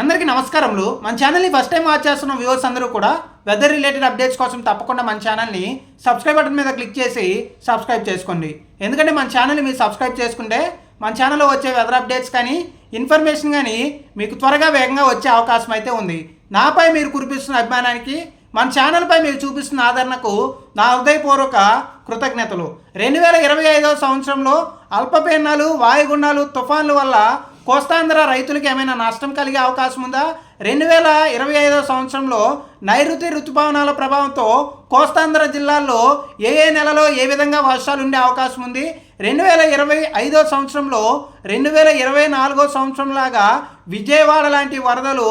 అందరికీ నమస్కారములు. మన ఛానల్ని ఫస్ట్ టైం వాచ్ చేస్తున్న వ్యూవర్స్ అందరూ కూడా వెదర్ రిలేటెడ్ అప్డేట్స్ కోసం తప్పకుండా మన ఛానల్ని సబ్స్క్రైబ్ బటన్ మీద క్లిక్ చేసి సబ్స్క్రైబ్ చేసుకోండి. ఎందుకంటే మన ఛానల్ని మీరు సబ్స్క్రైబ్ చేసుకుంటే మన ఛానల్లో వచ్చే వెదర్ అప్డేట్స్ కానీ ఇన్ఫర్మేషన్ కానీ మీకు త్వరగా వేగంగా వచ్చే అవకాశం అయితే ఉంది. నాపై మీరు కురిపిస్తున్న అభిమానానికి మన ఛానల్పై మీరు చూపిస్తున్న ఆదరణకు నా హృదయపూర్వక కృతజ్ఞతలు. రెండు వేల ఇరవై ఐదవ సంవత్సరంలో అల్పపీడనాలు వాయుగుండాలు తుఫాన్ల వల్ల కోస్తాంధ్ర రైతులకు ఏమైనా నష్టం కలిగే అవకాశం ఉందా? రెండు వేల ఇరవై ఐదవ సంవత్సరంలో నైరుతి ఋతుపవనాల ప్రభావంతో కోస్తాంధ్ర జిల్లాల్లో ఏ ఏ నెలలో ఏ విధంగా వర్షాలు ఉండే అవకాశం ఉంది? రెండు వేల ఇరవై ఐదో సంవత్సరంలో రెండు వేల ఇరవై నాలుగో సంవత్సరం లాగా విజయవాడ లాంటి వరదలు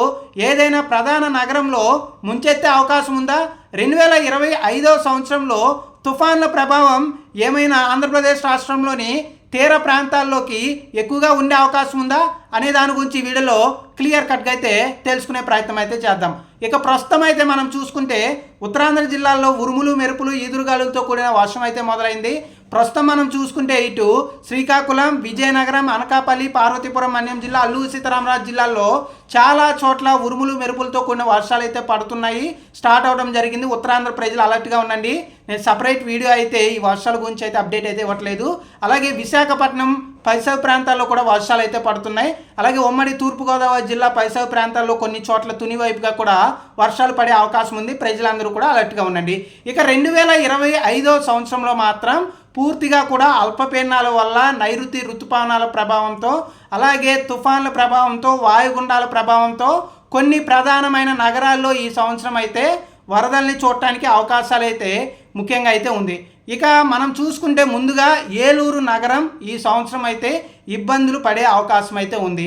ఏదైనా ప్రధాన నగరంలో ముంచెత్తే అవకాశం ఉందా? రెండు వేల ఇరవై ఐదో సంవత్సరంలో తుఫాన్ల ప్రభావం ఏమైనా ఆంధ్రప్రదేశ్ రాష్ట్రంలోని తీర ప్రాంతాల్లోకి ఎక్కువగా ఉండే అవకాశం ఉందా అనే దాని గురించి వీడియోలో క్లియర్ కట్గా అయితే తెలుసుకునే ప్రయత్నం అయితే చేద్దాం. ఇక ప్రస్తుతం అయితే మనం చూసుకుంటే ఉత్తరాంధ్ర జిల్లాల్లో ఉరుములు మెరుపులు ఈదురుగాలులతో కూడిన వర్షం అయితే మొదలైంది. ప్రస్తుతం మనం చూసుకుంటే ఇటు శ్రీకాకుళం విజయనగరం అనకాపల్లి పార్వతీపురం మన్యం జిల్లా అల్లూరు సీతారామరాజు జిల్లాల్లో చాలా చోట్ల ఉరుములు మెరుపులతో కూడిన వర్షాలు అయితే పడుతున్నాయి. స్టార్ట్ అవడం జరిగింది. ఉత్తరాంధ్ర ప్రజలు అలర్ట్గా ఉండండి. నేను సపరేట్ వీడియో అయితే ఈ వర్షాల గురించి అయితే అప్డేట్ అయితే ఇవ్వట్లేదు. అలాగే విశాఖపట్నం పరిసర ప్రాంతాల్లో కూడా వర్షాలు అయితే పడుతున్నాయి. అలాగే ఉమ్మడి తూర్పుగోదావరి జిల్లా పరిసర ప్రాంతాల్లో కొన్ని చోట్ల తుని వైపుగా కూడా వర్షాలు పడే అవకాశం ఉంది. ప్రజలందరూ కూడా అలర్ట్గా ఉండండి. ఇక రెండు వేల ఇరవై ఐదో సంవత్సరంలో మాత్రం పూర్తిగా కూడా అల్పపీడనాల వల్ల నైరుతి ఋతుపవనాల ప్రభావంతో అలాగే తుఫాన్ల ప్రభావంతో వాయుగుండాల ప్రభావంతో కొన్ని ప్రధానమైన నగరాల్లో ఈ సంవత్సరం అయితే వరదల్ని చూడటానికి అవకాశాలు అయితే ముఖ్యంగా అయితే ఉంది. ఇక మనం చూసుకుంటే ముందుగా ఏలూరు నగరం ఈ సంవత్సరం అయితే ఇబ్బందులు పడే అవకాశం అయితే ఉంది.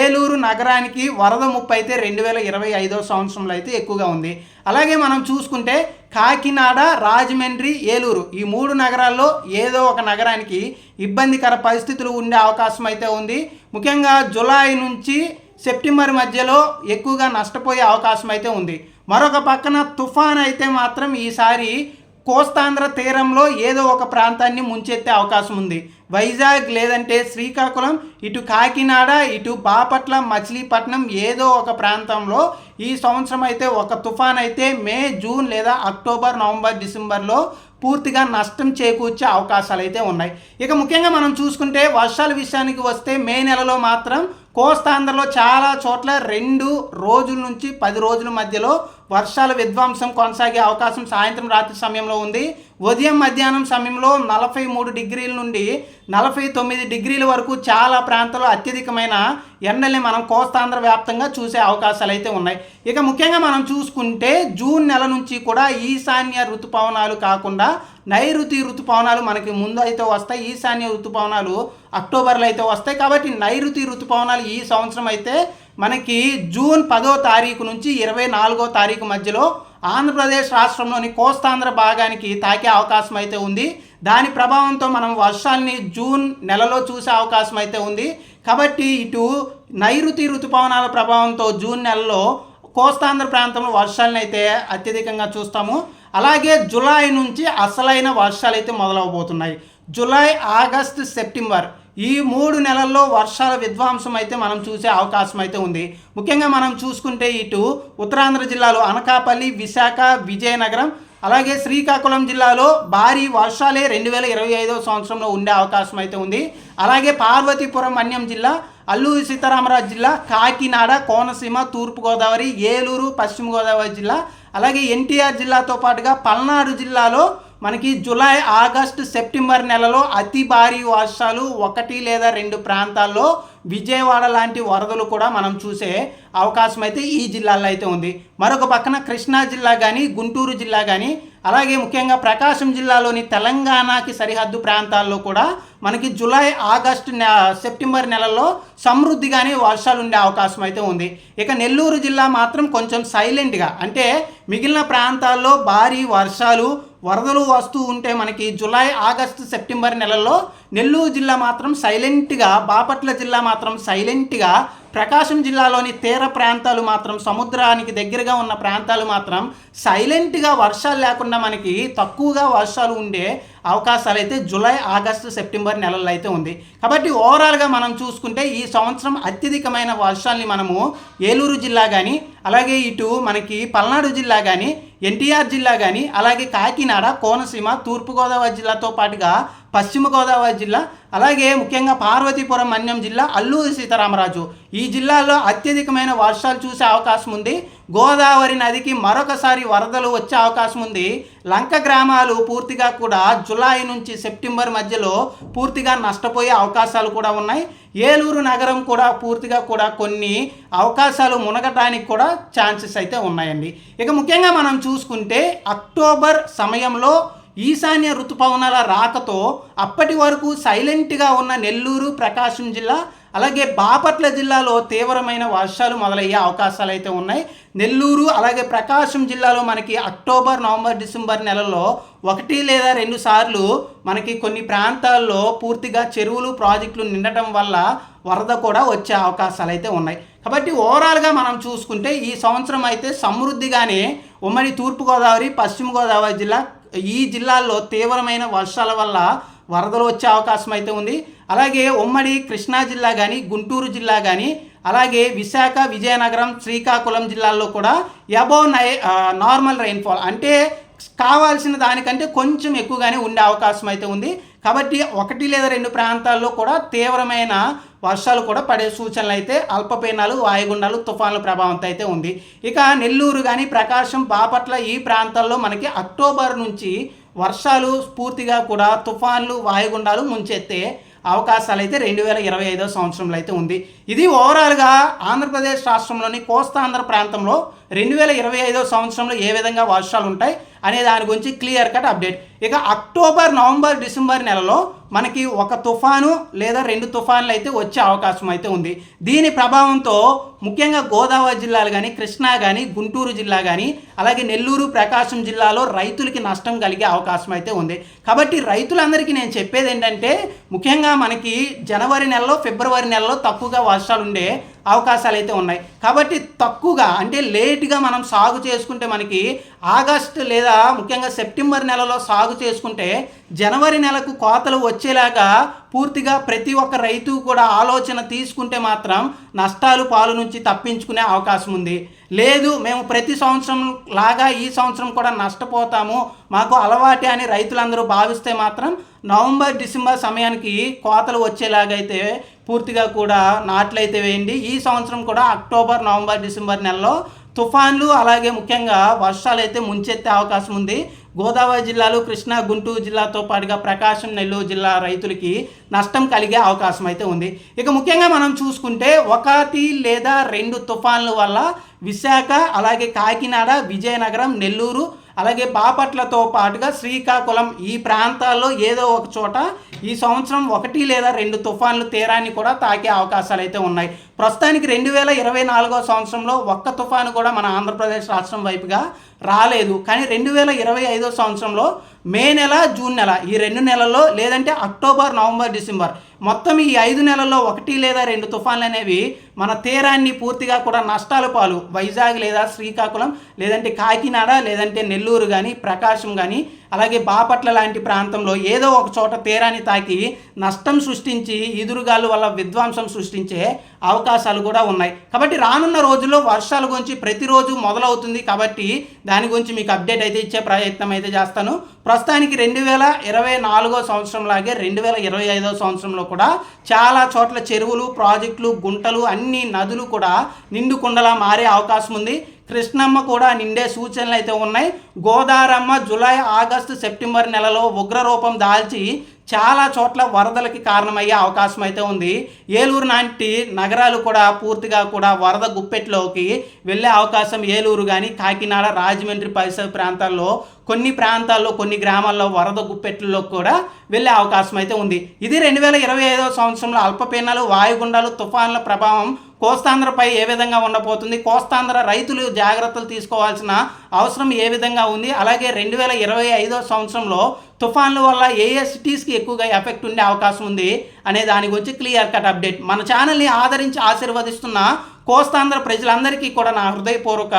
ఏలూరు నగరానికి వరద ముప్పు అయితే రెండు వేల ఇరవై ఐదో సంవత్సరంలో అయితే ఎక్కువగా ఉంది. అలాగే మనం చూసుకుంటే కాకినాడ రాజమండ్రి ఏలూరు ఈ మూడు నగరాల్లో ఏదో ఒక నగరానికి ఇబ్బందికర పరిస్థితులు ఉండే అవకాశం అయితే ఉంది. ముఖ్యంగా జులై నుంచి సెప్టెంబర్ మధ్యలో ఎక్కువగా నష్టపోయే అవకాశం అయితే ఉంది. మరొక పక్కన తుఫాన్ అయితే మాత్రం ఈసారి కోస్తాంధ్ర తీరంలో ఏదో ఒక ప్రాంతాన్ని ముంచెత్తే అవకాశం ఉంది. వైజాగ్ లేదంటే శ్రీకాకుళం ఇటు కాకినాడ ఇటు బాపట్ల మచిలీపట్నం ఏదో ఒక ప్రాంతంలో ఈ సంవత్సరం అయితే ఒక తుఫాన్ అయితే మే జూన్ లేదా అక్టోబర్ నవంబర్ డిసెంబర్లో పూర్తిగా నష్టం చేకూర్చే అవకాశాలు అయితే ఉన్నాయి. ఇక ముఖ్యంగా మనం చూసుకుంటే వర్షాల విషయానికి వస్తే మే నెలలో మాత్రం కోస్తాంధ్రలో చాలా చోట్ల రెండు రోజుల నుంచి పది రోజుల మధ్యలో వర్షాల విధ్వంసం కొనసాగే అవకాశం సాయంత్రం రాత్రి సమయంలో ఉంది. ఉదయం మధ్యాహ్నం సమయంలో నలభై మూడు డిగ్రీల నుండి నలభై తొమ్మిది డిగ్రీల వరకు చాలా ప్రాంతాల్లో అత్యధికమైన ఎండల్ని మనం కోస్తాంధ్ర వ్యాప్తంగా చూసే అవకాశాలు అయితే ఉన్నాయి. ఇక ముఖ్యంగా మనం చూసుకుంటే జూన్ నెల నుంచి కూడా ఈశాన్య ఋతుపవనాలు కాకుండా నైరుతి ఋతుపవనాలు మనకి ముందు అయితే వస్తాయి. ఈశాన్య ఋతుపవనాలు అక్టోబర్లో అయితే వస్తాయి. కాబట్టి నైరుతి ఋతుపవనాలు ఈ సంవత్సరం అయితే మనకి జూన్ పదో తారీఖు నుంచి ఇరవై నాలుగో తారీఖు మధ్యలో ఆంధ్రప్రదేశ్ రాష్ట్రంలోని కోస్తాంధ్ర భాగానికి తాకే అవకాశం అయితే ఉంది. దాని ప్రభావంతో మనం వర్షాల్ని జూన్ నెలలో చూసే అవకాశం అయితే ఉంది. కాబట్టి ఇటు నైరుతి ఋతుపవనాల ప్రభావంతో జూన్ నెలలో కోస్తాంధ్ర ప్రాంతంలో వర్షాలను అయితే అత్యధికంగా చూస్తాము. అలాగే జులై నుంచి అసలైన వర్షాలు అయితే మొదలవబోతున్నాయి. జులై ఆగస్ట్ సెప్టెంబర్ ఈ మూడు నెలల్లో వర్షాల విధ్వంసం అయితే మనం చూసే అవకాశం అయితే ఉంది. ముఖ్యంగా మనం చూసుకుంటే ఇటు ఉత్తరాంధ్ర జిల్లాలో అనకాపల్లి విశాఖ విజయనగరం అలాగే శ్రీకాకుళం జిల్లాలో భారీ వర్షాలే రెండు వేల ఇరవై ఐదో సంవత్సరంలో ఉండే అవకాశం అయితే ఉంది. అలాగే పార్వతీపురం అన్యం జిల్లా అల్లూరి సీతారామరాజు జిల్లా కాకినాడ కోనసీమ తూర్పుగోదావరి ఏలూరు పశ్చిమ గోదావరి జిల్లా అలాగే ఎన్టీఆర్ జిల్లాతో పాటుగా పల్నాడు జిల్లాలో మనకి జూలై ఆగస్టు సెప్టెంబర్ నెలలో అతి భారీ వర్షాలు ఒకటి లేదా రెండు ప్రాంతాల్లో విజయవాడ లాంటి వరదలు కూడా మనం చూసే అవకాశం అయితే ఈ జిల్లాల్లో అయితే ఉంది. మరొక పక్కన కృష్ణా జిల్లా కానీ గుంటూరు జిల్లా కానీ అలాగే ముఖ్యంగా ప్రకాశం జిల్లాలోని తెలంగాణకి సరిహద్దు ప్రాంతాల్లో కూడా మనకి జూలై ఆగస్టు నె సెప్టెంబర్ నెలలో సమృద్ధిగానే వర్షాలు ఉండే అవకాశం అయితే ఉంది. ఇక నెల్లూరు జిల్లా మాత్రం కొంచెం సైలెంట్గా అంటే మిగిలిన ప్రాంతాల్లో భారీ వర్షాలు వరదలు వస్తూ ఉంటే మనకి జూలై ఆగస్టు సెప్టెంబర్ నెలలో నెల్లూరు జిల్లా మాత్రం సైలెంట్గా బాపట్ల జిల్లా మాత్రం సైలెంట్గా ప్రకాశం జిల్లాలోని తీర ప్రాంతాలు మాత్రం సముద్రానికి దగ్గరగా ఉన్న ప్రాంతాలు మాత్రం సైలెంట్గా వర్షాలు లేకుండా మనకి తక్కువగా వర్షాలు ఉండే అవకాశాలు అయితే జూలై ఆగస్టు సెప్టెంబర్ నెలల్లో అయితే ఉంది. కాబట్టి ఓవరాల్గా మనం చూసుకుంటే ఈ సంవత్సరం అత్యధికమైన వర్షాల్ని మనము ఏలూరు జిల్లా కానీ అలాగే ఇటు మనకి పల్నాడు జిల్లా కానీ ఎన్టీఆర్ జిల్లా కానీ అలాగే కాకినాడ కోనసీమ తూర్పుగోదావరి జిల్లాతో పాటుగా పశ్చిమ గోదావరి జిల్లా అలాగే ముఖ్యంగా పార్వతీపురం మన్యం జిల్లా అల్లూరి సీతారామరాజు. ఈ జిల్లాలో అత్యధికమైన వర్షాలు చూసే అవకాశం ఉంది. గోదావరి నదికి మరొకసారి వరదలు వచ్చే అవకాశం ఉంది. లంక గ్రామాలు పూర్తిగా కూడా జులై నుంచి సెప్టెంబర్ మధ్యలో పూర్తిగా నష్టపోయే అవకాశాలు కూడా ఉన్నాయి. ఏలూరు నగరం కూడా పూర్తిగా కూడా కొన్ని అవకాశాలు మునగటానికి కూడా ఛాన్సెస్ అయితే ఉన్నాయండి. ఇక ముఖ్యంగా మనం చూసుకుంటే అక్టోబర్ సమయంలో ఈశాన్య ఋతుపవనాల రాకతో అప్పటి వరకు సైలెంట్గా ఉన్న నెల్లూరు ప్రకాశం జిల్లా అలాగే బాపట్ల జిల్లాలో తీవ్రమైన వర్షాలు మొదలయ్యే అవకాశాలు అయితే ఉన్నాయి. నెల్లూరు అలాగే ప్రకాశం జిల్లాలో మనకి అక్టోబర్ నవంబర్ డిసెంబర్ నెలలో ఒకటి లేదా రెండు సార్లు మనకి కొన్ని ప్రాంతాల్లో పూర్తిగా చెరువులు ప్రాజెక్టులు నిండటం వల్ల వరద కూడా వచ్చే అవకాశాలు అయితే ఉన్నాయి. కాబట్టి ఓవరాల్గా మనం చూసుకుంటే ఈ సంవత్సరం అయితే సమృద్ధిగానే ఉమ్మడి తూర్పుగోదావరి పశ్చిమ గోదావరి జిల్లా ఈ జిల్లాల్లో తీవ్రమైన వర్షాల వల్ల వరదలు వచ్చే అవకాశం అయితే ఉంది. అలాగే ఉమ్మడి కృష్ణా జిల్లా కానీ గుంటూరు జిల్లా కానీ అలాగే విశాఖ విజయనగరం శ్రీకాకుళం జిల్లాల్లో కూడా అబౌవ్ నై నార్మల్ రైన్ఫాల్ అంటే కావాల్సిన దానికంటే కొంచెం ఎక్కువగానే ఉండే అవకాశం అయితే ఉంది. కాబట్టి ఒకటి లేదా రెండు ప్రాంతాల్లో కూడా తీవ్రమైన వర్షాలు కూడా పడే సూచనలు అయితే అల్పపీనాలు వాయుగుండాలు తుఫాన్ల ప్రభావంతో అయితే ఉంది. ఇక నెల్లూరు కానీ ప్రకాశం బాపట్ల ఈ ప్రాంతాల్లో మనకి అక్టోబర్ నుంచి వర్షాలు పూర్తిగా కూడా తుఫాన్లు వాయుగుండాలు ముంచెత్తే అవకాశాలు అయితే రెండు వేల ఇరవై ఐదో సంవత్సరంలో అయితే ఉంది. ఇది ఓవరాల్గా ఆంధ్రప్రదేశ్ రాష్ట్రంలోని కోస్తాంధ్ర ప్రాంతంలో రెండు వేల ఇరవై ఐదో సంవత్సరంలో ఏ విధంగా వర్షాలు ఉంటాయి అనే దాని గురించి క్లియర్ కట్ అప్డేట్. ఇక అక్టోబర్ నవంబర్ డిసెంబర్ నెలలో మనకి ఒక తుఫాను లేదా రెండు తుఫాన్లు అయితే వచ్చే అవకాశం అయితే ఉంది. దీని ప్రభావంతో ముఖ్యంగా గోదావరి జిల్లాలు కానీ కృష్ణా కానీ గుంటూరు జిల్లా కానీ అలాగే నెల్లూరు ప్రకాశం జిల్లాలో రైతులకి నష్టం కలిగే అవకాశం అయితే ఉంది. కాబట్టి రైతులందరికీ నేను చెప్పేది ఏంటంటే ముఖ్యంగా మనకి జనవరి నెలలో ఫిబ్రవరి నెలలో తక్కువగా వర్షాలు ఉండే అవకాశాలు అయితే ఉన్నాయి. కాబట్టి తక్కువగా అంటే లేట్గా మనం సాగు చేసుకుంటే మనకి ఆగస్ట్ లేదా ముఖ్యంగా సెప్టెంబర్ నెలలో సాగు చేసుకుంటే జనవరి నెలకు కోతలు వచ్చేలాగా పూర్తిగా ప్రతి ఒక్క రైతు కూడా ఆలోచన తీసుకుంటే మాత్రం నష్టాలు పాలు నుంచి తప్పించుకునే అవకాశం ఉంది. లేదు మేము ప్రతి సంవత్సరం లాగా ఈ సంవత్సరం కూడా నష్టపోతాము. మాకు అలవాటే అని రైతులందరూ భావిస్తే మాత్రం నవంబర్ డిసెంబర్ సమయానికి కోతలు వచ్చేలాగైతే పూర్తిగా కూడా నాట్లయితే వేయండి. ఈ సంవత్సరం కూడా అక్టోబర్ నవంబర్ డిసెంబర్ నెలలో తుఫాన్లు అలాగే ముఖ్యంగా వర్షాలు అయితే ముంచెత్తే అవకాశం ఉంది. గోదావరి జిల్లాలో కృష్ణా గుంటూరు జిల్లాతో పాటుగా ప్రకాశం నెల్లూరు జిల్లా రైతులకి నష్టం కలిగే అవకాశం అయితే ఉంది. ఇక ముఖ్యంగా మనం చూసుకుంటే ఒకటి లేదా రెండు తుఫాన్ల వల్ల విశాఖ అలాగే కాకినాడ విజయనగరం నెల్లూరు అలాగే బాపట్లతో పాటుగా శ్రీకాకుళం ఈ ప్రాంతాల్లో ఏదో ఒక చోట ఈ సంవత్సరం ఒకటి లేదా రెండు తుఫాన్లు తీరాన్ని కూడా తాకే అవకాశాలు అయితే ఉన్నాయి. ప్రస్తుతానికి రెండు వేల ఇరవై నాలుగో సంవత్సరంలో ఒక్క తుఫాను కూడా మన ఆంధ్రప్రదేశ్ రాష్ట్రం వైపుగా రాలేదు. కానీ రెండు వేల ఇరవై ఐదో సంవత్సరంలో మే నెల జూన్ నెల ఈ రెండు నెలల్లో లేదంటే అక్టోబర్ నవంబర్ డిసెంబర్. మొత్తం ఈ ఐదు నెలల్లో ఒకటి లేదా రెండు తుఫాన్లు అనేవి మన తీరాన్ని పూర్తిగా కూడా నష్టాల పాలు. వైజాగ్ లేదా శ్రీకాకుళం లేదంటే కాకినాడ లేదంటే నెల్లూరు కానీ ప్రకాశం కానీ అలాగే బాపట్ల లాంటి ప్రాంతంలో ఏదో ఒక చోట తీరాన్ని తాకి నష్టం సృష్టించి ఈదురుగాలు వల్ల విధ్వంసం సృష్టించే అవకాశాలు కూడా ఉన్నాయి. కాబట్టి రానున్న రోజుల్లో వర్షాల గురించి ప్రతిరోజు మొదలవుతుంది కాబట్టి దాని గురించి మీకు అప్డేట్ అయితే ఇచ్చే ప్రయత్నం అయితే చేస్తాను. ప్రస్తుతానికి రెండు వేల ఇరవై నాలుగో సంవత్సరం లాగే రెండు వేల ఇరవై ఐదో సంవత్సరంలో కూడా చాలా చోట్ల చెరువులు ప్రాజెక్టులు గుంటలు అన్ని నదులు కూడా నిండు కుండలా మారే అవకాశం ఉంది. కృష్ణమ్మ కూడా నిండే సూచనలు అయితే ఉన్నాయి. గోదారమ్మ జూలై ఆగస్టు సెప్టెంబర్ నెలలో ఉగ్రరూపం దాల్చి చాలా చోట్ల వరదలకి కారణమయ్యే అవకాశం అయితే ఉంది. ఏలూరు లాంటి నగరాలు కూడా పూర్తిగా కూడా వరద గుప్పెట్లోకి వెళ్ళే అవకాశం ఏలూరు కానీ కాకినాడ రాజమండ్రి పరిసర ప్రాంతాల్లో కొన్ని ప్రాంతాల్లో కొన్ని గ్రామాల్లో వరద గుప్పెట్లలో కూడా వెళ్ళే అవకాశం అయితే ఉంది. ఇది రెండు వేల ఇరవై ఐదవ సంవత్సరంలో అల్పపీనాలు వాయుగుండాలు తుఫాన్ల ప్రభావం కోస్తాంధ్రపై ఏ విధంగా ఉండబోతుంది? కోస్తాంధ్ర రైతులు జాగ్రత్తలు తీసుకోవాల్సిన అవసరం ఏ విధంగా ఉంది? అలాగే రెండు వేల ఇరవై ఐదో సంవత్సరంలో తుఫాన్ల వల్ల ఏ ఏ సిటీస్కి ఎక్కువగా ఎఫెక్ట్ ఉండే అవకాశం ఉంది? అనే దాని గురించి క్లియర్ కట్ అప్డేట్. మన ఛానల్ని ఆదరించి ఆశీర్వదిస్తున్న కోస్తాంధ్ర ప్రజలందరికీ కూడా నా హృదయపూర్వక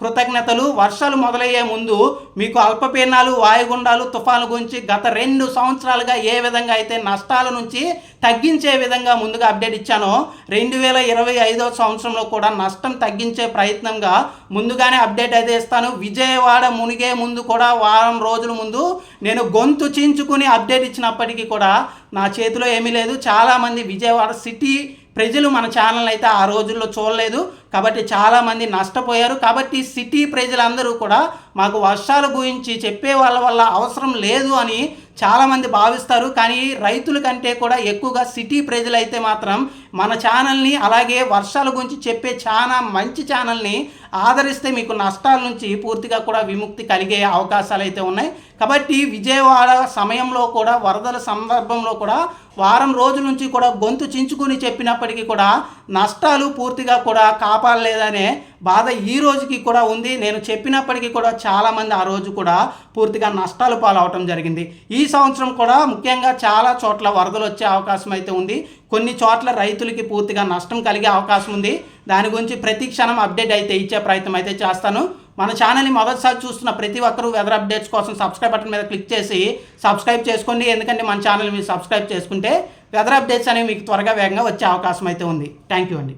కృతజ్ఞతలు. వర్షాలు మొదలయ్యే ముందు మీకు అల్పపీనాలు వాయుగుండాలు తుఫాను గురించి గత రెండు సంవత్సరాలుగా ఏ విధంగా అయితే నష్టాల నుంచి తగ్గించే విధంగా ముందుగా అప్డేట్ ఇచ్చానో రెండు వేల ఇరవై ఐదో సంవత్సరంలో కూడా నష్టం తగ్గించే ప్రయత్నంగా ముందుగానే అప్డేట్ అయితే ఇస్తాను. విజయవాడ మునిగే ముందు కూడా వారం రోజుల ముందు నేను గొంతు చించుకుని అప్డేట్ ఇచ్చినప్పటికీ కూడా నా చేతిలో ఏమీ లేదు. చాలామంది విజయవాడ సిటీ ప్రజలు మన ఛానల్ అయితే ఆ రోజుల్లో చూడలేదు. కాబట్టి చాలామంది నష్టపోయారు. కాబట్టి సిటీ ప్రజలందరూ కూడా మాకు వర్షాల గురించి చెప్పే వాళ్ళ వల్ల అవసరం లేదు అని చాలామంది భావిస్తారు. కానీ రైతుల కంటే కూడా ఎక్కువగా సిటీ ప్రజలైతే మాత్రం మన ఛానల్ని అలాగే వర్షాల గురించి చెప్పే చాలా మంచి ఛానల్ని ఆదరిస్తే మీకు నష్టాల నుంచి పూర్తిగా కూడా విముక్తి కలిగే అవకాశాలు అయితే ఉన్నాయి. కాబట్టి విజయవాడ సమయంలో కూడా వరదల సందర్భంలో కూడా వారం రోజుల నుంచి కూడా గొంతు చించుకుని చెప్పినప్పటికీ కూడా నష్టాలు పూర్తిగా కూడా కాపాడలేదనే బాధ ఈ రోజుకి కూడా ఉంది. నేను చెప్పినప్పటికీ కూడా చాలామంది ఆ రోజు కూడా పూర్తిగా నష్టాలు పాలవటం జరిగింది. ఈ సంవత్సరం కూడా ముఖ్యంగా చాలా చోట్ల వరదలు వచ్చే అవకాశం అయితే ఉంది. కొన్ని చోట్ల రైతులకి పూర్తిగా నష్టం కలిగే అవకాశం ఉంది. దాని గురించి ప్రతి క్షణం అప్డేట్ అయితే ఇచ్చే ప్రయత్నం అయితే చేస్తాను. మన ఛానల్ని మొదటిసారి చూస్తున్న ప్రతి ఒక్కరూ వెదర్ అప్డేట్స్ కోసం సబ్స్క్రైబ్ బటన్ మీద క్లిక్ చేసి సబ్స్క్రైబ్ చేసుకోండి. ఎందుకంటే మన ఛానల్ మీరు సబ్స్క్రైబ్ చేసుకుంటే వెదర్ అప్డేట్స్ అనేవి మీకు త్వరగా వేగంగా వచ్చే అవకాశం అయితే ఉంది. థ్యాంక్ యూ అండి.